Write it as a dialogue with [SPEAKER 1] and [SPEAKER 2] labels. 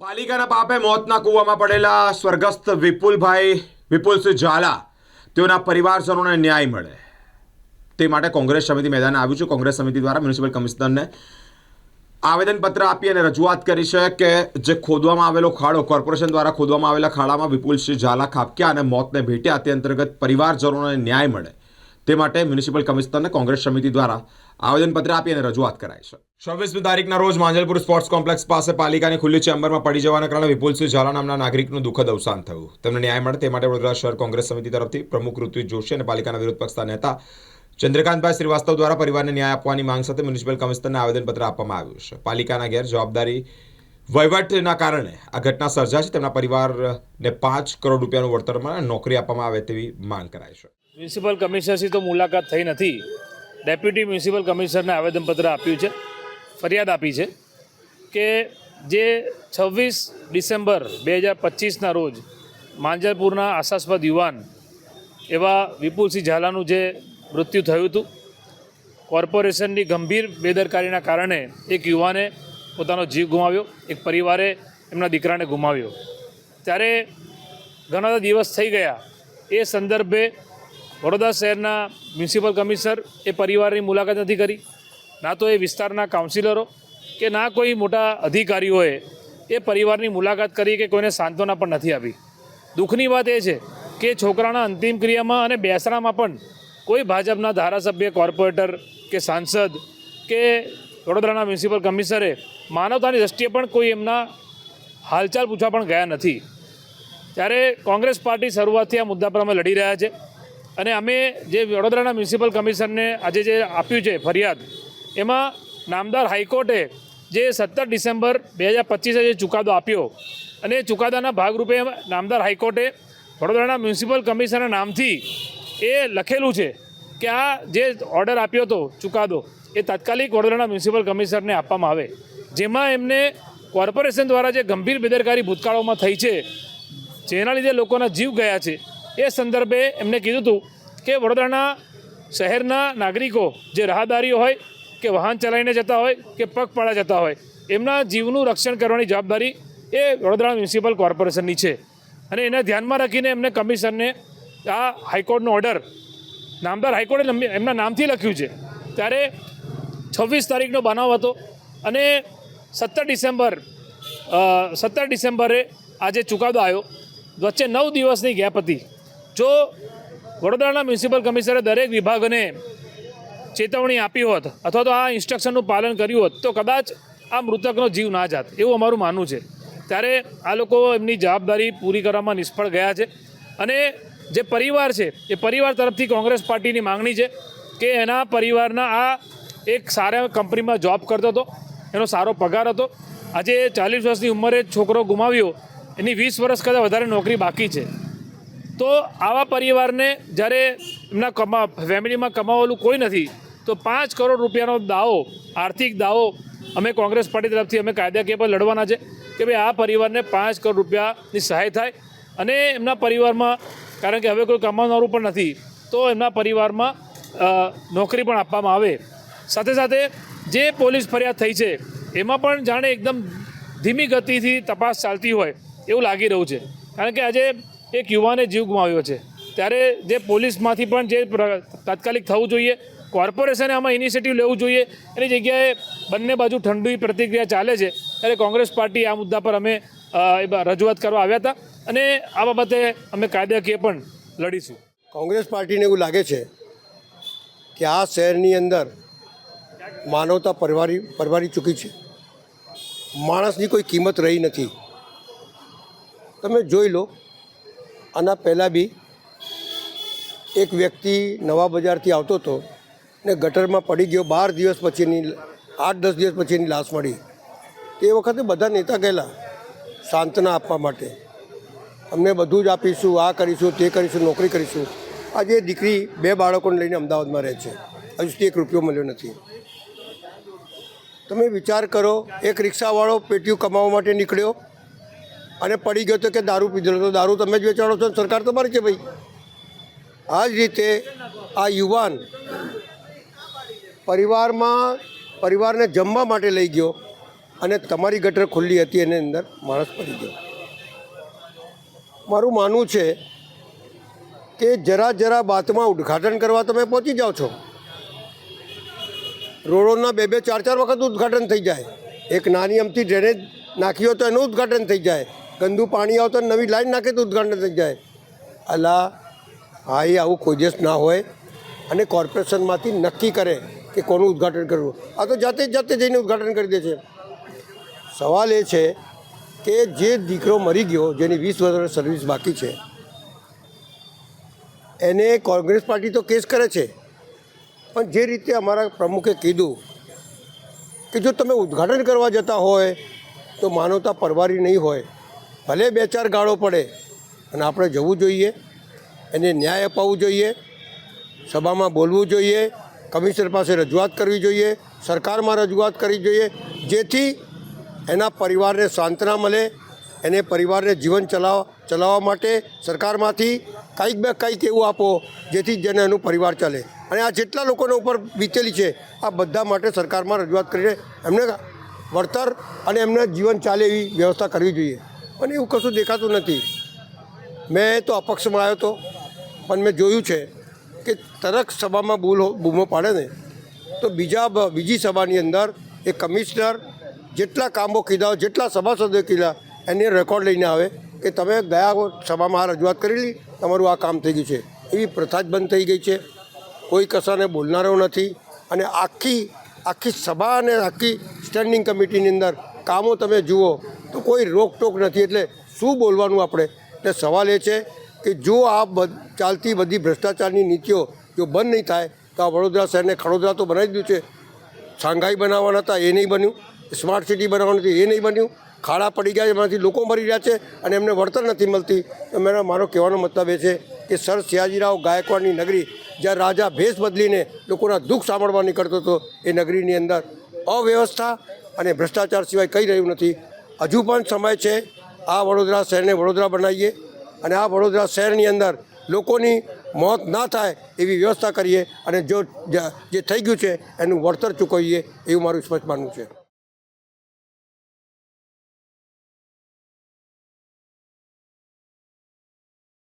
[SPEAKER 1] પાલિકાના પાપે મોતના કૂવામાં પડેલા સ્વર્ગસ્થ વિપુલભાઈ વિપુલસિંહ ઝાલા, તેઓના પરિવારજનોને ન્યાય મળે. તે માટે કોંગ્રેસ સમિતિ મેદાને આવ્યું છે. કોંગ્રેસ સમિતિ દ્વારા મ્યુનિસિપલ કમિશનરને આવેદનપત્ર આપી અને રજૂઆત કરી છે કે જે ખોદવામાં આવેલો ખાડો, કોર્પોરેશન દ્વારા ખોદવામાં આવેલા ખાડામાં વિપુલસિંહ ઝાલા ખાબક્યા અને મોતને ભેટ્યા. તે અંતર્ગત પરિવારજનોને ન્યાય મળે. તે માટે મ્યુનિસિપલ કમિશનરને કોંગ્રેસ સમિતિ દ્વારા આવેદનપત્ર આપી અને રજૂઆત કરાઈ છે. છવ્વીસમી તારીખના રોજ માંજલપુર સ્પોર્ટ્સ કોમ્પ્લેક્સ પાસે પાલિકાની ખુલ્લી ચેમ્બરમાં પડી જવાના કારણે વિપુલસિંહ ઝાલા નામના નાગરિકનું દુઃખદ અવસાન થયું. તેમને ન્યાય મળે તે માટે વડોદરા શહેર કોંગ્રેસ સમિતિ તરફથી પ્રમુખ ઋત્વિક જોશી અને પાલિકાના વિરોધ પક્ષના નેતા ચંદ્રકાંતભાઈ શ્રીવાસ્તવ દ્વારા પરિવારને ન્યાય આપવાની માંગ સાથે મ્યુનિસિપલ કમિશનરને આવેદનપત્ર આપવામાં આવ્યું છે. પાલિકાના ગેર જવાબદારી વહીવટના કારણે આ ઘટના સર્જા છે. તેમના પરિવારને પાંચ કરોડ રૂપિયાનું વળતર મળે નોકરી આપવામાં આવે તેવી માંગ કરાઈ છે.
[SPEAKER 2] મ્યુનિસિપલ કમિશનરથી તો મુલાકાત થઈ નથી. ડેપ્યુટી મ્યુનિસિપલ કમિશનરને આવેદનપત્ર આપ્યું છે. ફરિયાદ આપી છે કે જે છવ્વીસ ડિસેમ્બર બે હજાર પચીસના રોજ માંજરપુરના આશાસ્પદ યુવાન એવા વિપુલસિંહ ઝાલાનું જે મૃત્યુ થયું હતું, કોર્પોરેશનની ગંભીર બેદરકારીના કારણે એક યુવાને પોતાનો જીવ ગુમાવ્યો, એક પરિવારે એમના દીકરાને ગુમાવ્યો. ત્યારે ઘણા દિવસ થઈ ગયા. એ સંદર્ભે વડોદરા શહેરના મ્યુનિસિપલ કમિશનર એ પરિવારની મુલાકાત નથી કરી. ના તો એ વિસ્તારના કાઉન્સિલરો કે ના કોઈ મોટા અધિકારીઓએ એ પરિવારની મુલાકાત કરી કે કોઈને સાંત્વના પણ નથી આપી. દુઃખની વાત એ છે કે છોકરાના અંતિમ ક્રિયામાં અને બેસણામાં પણ કોઈ ભાજપના ધારાસભ્ય, કોર્પોરેટર કે સાંસદ કે વડોદરાના મ્યુનિસિપલ કમિશનરે માનવતાની દ્રષ્ટિએ પણ કોઈ એમના હાલચાલ પૂછવા પણ ગયા નથી. ત્યારે કોંગ્રેસ પાર્ટી શરૂઆતથી આ મુદ્દા પર અમે લડી રહ્યા છે. અને અમે જે વડોદરાના મ્યુનિસિપલ કમિશનને આજે જે આપ્યું છે ફરિયાદ, એમાં નામદાર હાઈકોર્ટે જે સત્તર ડિસેમ્બર બે હજાર પચીસે જે ચુકાદો આપ્યો, અને એ ચુકાદાના ભાગરૂપે નામદાર હાઈકોર્ટે વડોદરાના મ્યુનિસિપલ કમિશનના નામથી એ લખેલું છે કે આ જે ઓર્ડર આપ્યો હતો ચુકાદો, એ તાત્કાલિક વડોદરાના મ્યુનિસિપલ કમિશનરને આપવામાં આવે. જેમાં એમને કોર્પોરેશન દ્વારા જે ગંભીર બેદરકારી ભૂતકાળોમાં થઈ છે, જેના લીધે લોકોના જીવ ગયા છે એ સંદર્ભે એમને કીધું હતું કે વડોદરાના શહેરના નાગરિકો જે રાહદારીઓ હોય, કે વાહન ચલાવીને જતા હોય, કે પગપાળા જતા હોય, એમના જીવનું રક્ષણ કરવાની જવાબદારી એ વડોદરા મ્યુનિસિપલ કોર્પોરેશનની છે. અને એને ધ્યાનમાં રાખીને એમને કમિશનને આ હાઈકોર્ટનો ઓર્ડર, નામદાર હાઈકોર્ટે એમના નામથી લખ્યું છે. ત્યારે છવ્વીસ તારીખનો બનાવ હતો અને સત્તર ડિસેમ્બર સત્તર ડિસેમ્બરે આજે ચુકાદો આવ્યો. વચ્ચે નવ દિવસની ગેપ હતી. જો વડોદરાના મ્યુનિસિપલ કમિશનરે દરેક વિભાગને ચેતવણી આપી હોત અથવા તો આ ઇન્સ્ટ્રક્શનનું પાલન કર્યું હોત, તો કદાચ આ મૃતકનો જીવ ના જાત. એવું અમારું માનવું છે. ત્યારે આ લોકો એમની જવાબદારી પૂરી કરવામાં નિષ્ફળ ગયા છે. અને જે પરિવાર છે, એ પરિવાર તરફથી કોંગ્રેસ પાર્ટીની માંગણી છે કે એના પરિવારના આ એક સારા કંપનીમાં જોબ કરતો હતો, એનો સારો પગાર હતો. આજે ચાલીસ વર્ષની ઉંમરે છોકરો ગુમાવ્યો, એની વીસ વર્ષ કરતાં વધારે નોકરી બાકી છે. તો આવા પરિવારને જ્યારે એમના કમા, ફેમિલીમાં કમાવેલું કોઈ નથી, તો પાંચ કરોડ રૂપિયાનો દાવો, આર્થિક દાવો અમે કોંગ્રેસ પાર્ટી તરફથી અમે કાયદાકીય પર લડવાના છે કે ભાઈ આ પરિવારને પાંચ કરોડ રૂપિયાની સહાય થાય અને એમના પરિવારમાં, કારણ કે હવે કોઈ કમાવનારું પણ નથી, તો એમના પરિવારમાં નોકરી પણ આપવામાં આવે. સાથે સાથે જે પોલીસ ફરિયાદ થઈ છે, એમાં પણ જાણે એકદમ ધીમી ગતિથી તપાસ ચાલતી હોય એવું લાગી રહ્યું છે. કારણ કે આજે એક યુવાને જીવ ગુમાવ્યો છે. ત્યારે જે પોલીસમાંથી પણ જે તાત્કાલિક થવું જોઈએ, કોર્પોરેશને આમાં ઇનિશિયેટિવ લેવું જોઈએ, એની જગ્યાએ બંને બાજુ ઠંડી પ્રતિક્રિયા ચાલે છે, ત્યારે કોંગ્રેસ પાર્ટી આ મુદ્દા પર અમે રજૂઆત કરવા આવ્યા હતા અને આ બાબતે અમે કાયદાકીય પણ લડીશું.
[SPEAKER 3] કોંગ્રેસ પાર્ટીને એવું લાગે છે કે આ શહેરની અંદર માનવતા પરવારી પરવારી ચૂકી છે. માણસની કોઈ કિંમત રહી નથી. તમે જોઈ લો આના પહેલાં બી એક વ્યક્તિ નવા બજારથી આવતો હતો ને ગટરમાં પડી ગયો, બાર દિવસ પછીની, આઠ, દસ દિવસ પછીની લાશ મળી. તે વખતે બધા નેતા ગયેલા સાંત્વના આપવા માટે. અમને બધું જ આપીશું, આ કરીશું, તે કરીશું, નોકરી કરીશું. આજે દીકરી બે બાળકોને લઈને અમદાવાદમાં રહે છે. હજુ સુધી એક રૂપિયો મળ્યો નથી. તમે વિચાર કરો, એક રિક્ષાવાળો પેટીયું કમાવા માટે નીકળ્યો અને પડી ગયો તો કે દારૂ પીધેલો તો દારૂ તમે જ વેચાણો છો સરકાર તમારી છે ભાઈ? આ જ રીતે આ યુવાન પરિવારમાં, પરિવારને જમવા માટે લઈ ગયો અને તમારી ગટર ખુલ્લી હતી એની અંદર માણસ પડી ગયો. મારું માનવું છે કે જરા જરા બાતમાં ઉદ્ઘાટન કરવા તમે પહોંચી જાઓ છો. રોડોના બે બે ચાર ચાર વખત ઉદ્ઘાટન થઈ જાય. એક નાની અમથી ડ્રેનેજ નાખી હોય તો એનું ઉદ્ઘાટન થઈ જાય. ગંદુ પાણી આવતો નવી લાઈન નાખે તો ઉદઘાટન થઈ જાય. અલા હા એ આવું કોઈ દિવસ ના હોય અને કોર્પોરેશનમાંથી નક્કી કરે કે કોનું ઉદ્ઘાટન કરવું. આ તો જાતે જાતે જઈને ઉદ્ઘાટન કરી દે છે. સવાલ એ છે કે જે દીકરો મરી ગયો, જેની વીસ વર્ષ સર્વિસ બાકી છે, એને કોંગ્રેસ પાર્ટી તો કેસ કરે છે. પણ જે રીતે અમારા પ્રમુખે કીધું કે જો તમે ઉદ્ઘાટન કરવા જતા હોય તો માનવતા પરવારી નહીં હોય. ભલે બે ચાર ગાળો પડે, અને આપણે જવું જોઈએ, એને ન્યાય અપાવવું જોઈએ, સભામાં બોલવું જોઈએ, કમિશનર પાસે રજૂઆત કરવી જોઈએ, સરકારમાં રજૂઆત કરવી જોઈએ, જેથી એના પરિવારને સાંત્વના મળે, એને પરિવારને જીવન ચલાવ, ચલાવવા માટે સરકારમાંથી કંઈક બે કંઈક એવું આપો, જેથી જેને એનું પરિવાર ચાલે. અને આ જેટલા લોકોને ઉપર વીતેલી છે, આ બધા માટે સરકારમાં રજૂઆત કરીને એમને વળતર અને એમને જીવન ચાલે એવી વ્યવસ્થા કરવી જોઈએ. પણ એવું કશું દેખાતું નથી. મેં તો અપક્ષમાં આવ્યો હતો પણ મેં જોયું છે કે તરક સભામાં બૂલ બૂમો પાડે ને, તો બીજા બીજી સભાની અંદર એ કમિશનર જેટલા કામો કીધા, જેટલા સભાસદો કીધા, એને રેકોર્ડ લઈને આવે કે તમે ગયા સભામાં આ રજૂઆત કરેલી, તમારું આ કામ થઈ ગયું છે. એવી પ્રથા જ બંધ થઈ ગઈ છે. કોઈ કશાને બોલનારો નથી. અને આખી આખી સભા અને આખી સ્ટેન્ડિંગ કમિટીની અંદર કામો તમે જુઓ તો કોઈ રોકટોક નથી. એટલે શું બોલવાનું આપણે? એટલે સવાલ એ છે કે જો આ ચાલતી બધી ભ્રષ્ટાચારની નીતિઓ જો બંધ નહીં થાય, તો આ વડોદરા શહેરને ખડોદરા તો બનાવી દીધું છે. શાંઘાઈ બનાવવાના હતા, એ નહીં બન્યું. સ્માર્ટ સિટી બનાવવાનું હતું, એ નહીં બન્યું. ખાડા પડી ગયા એમાંથી લોકો મરી રહ્યા છે અને એમને વળતર નથી મળતી. મેરા મારો કહેવાનો મતલબ એ છે કે સર સયાજીરાવ ગાયકવાડની નગરી જ્યાં રાજા ભેસ બદલીને લોકોના દુઃખ સાંભળવા નીકળતો હતો, એ નગરીની અંદર અવ્યવસ્થા અને ભ્રષ્ટાચાર સિવાય કંઈ રહ્યું નથી. હજુ પણ સમય છે આ વડોદરા શહેરને વડોદરા બનાવીએ અને આ વડોદરા શહેરની અંદર લોકોની મોત ના થાય એવી વ્યવસ્થા કરીએ અને જો જે થઈ ગયું છે એનું વળતર ચૂકવીએ એવું મારું સ્પષ્ટ માનવું છે.